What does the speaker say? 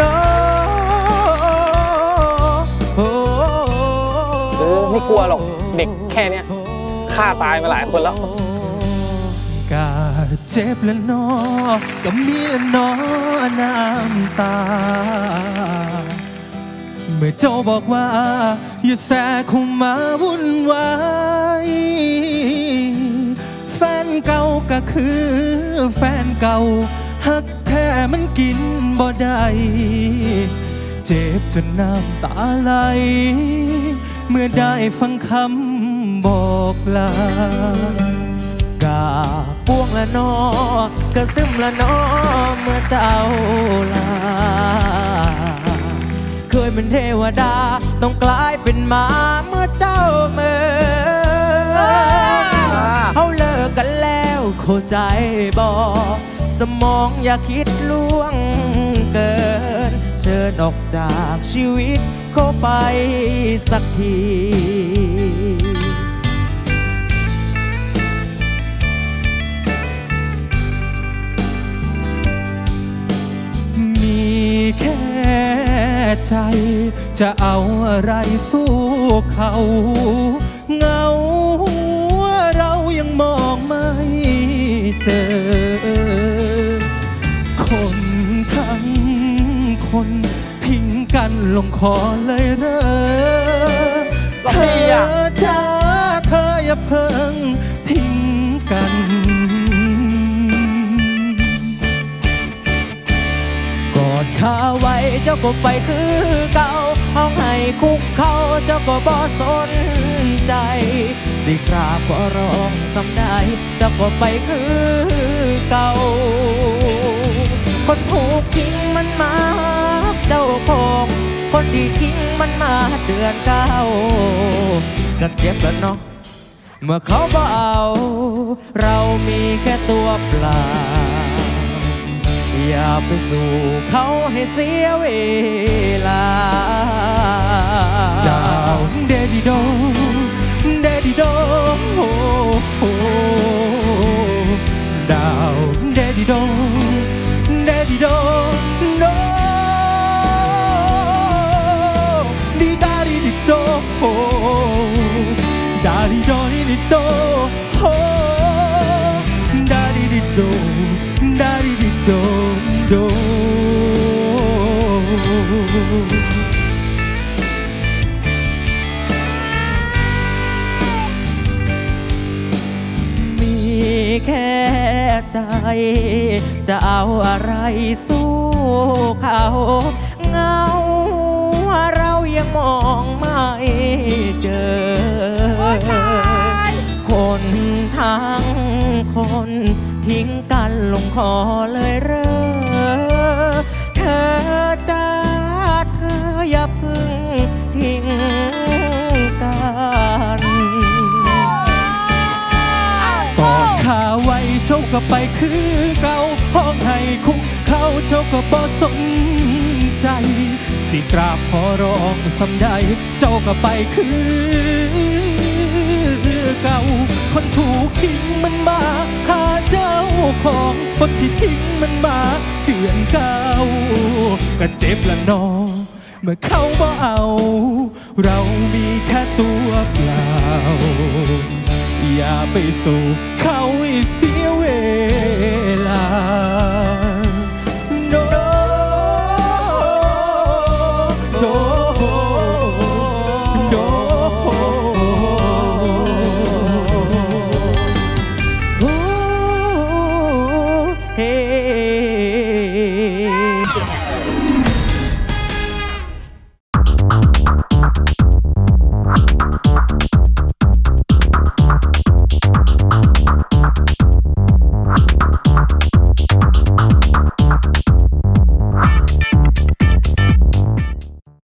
no เออไม่กลัวหรอกเด็กแค่เนี้ยฆ่าตายมาหลายคนแล้วก็เจ็บและนอก็มีและนอน้ำตา เมื่อเจ้าบอกว่า อย่าแสเข้ามาวุ่นวายแฟนเก่าก็คือแฟนเก่า หักแท้มันกินบ่ได้เจ็บจนน้ำตาไหล เมื่อได้ฟังคำบอกลากาป้วงละนอกระซึมละนอเมื่อเจ้าลา เคยเป็นเทวดา ต้องกลายเป็นหมาเมื่อเจ้าเมื่อเขาเลิกกันแล้ว เข้าใจบอก สมองอย่าคิดล่วงเกิน เชิญออกจากชีวิตเขาไปสักทีมีแค่ใจ จะเอาอะไรสู้เขา เงา คนทิ้งกันลงคอเลยเหรอหรอเธอจ้าเธออย่าเพิ่งทิ้งกัน กอดข้าไว้เจ้าก็ไปคือเก่าห้องให้คุกเขาเจ้าก็บ่สนใจ สิกราบขอร้องสำได้เจ้าก็ไปคือเก่า คนถูกทิ้ง คนดีทิ้งมันมาเดือนเก้าก็เจ็บแล้วเนาะเมื่อเขาบ่เอา เรามีแค่ตัวเปล่า อย่าไปสู่เขาให้เสียเวลาดาวเดดิโดเด ดิโดโดโดาดิดิโดดาดิดิโดโดมีแค่ใจ จะเอาอะไรสู้เขา ทั้งคนทิ้งกันลงคอเลยเรอเธอจ้าเธออย่าพึ่งทิ้งกันกอดขาไว้เจ้าก็ไปคือเก่าห้องให้คุกเขาเจ้าก็บ่สนใจ สิกราบขอร้องสำใดเจ้าก็ไปคือ เก่า คนถูกทิ้งมันมาหาเจ้าของคนที่ทิ้งมันมาเดือนเก่าก็เจ็บละนอเมื่อเขาบ่เอา เรามีแค่ตัวเปล่า อย่าไปสู่เขาอีเสียเวลา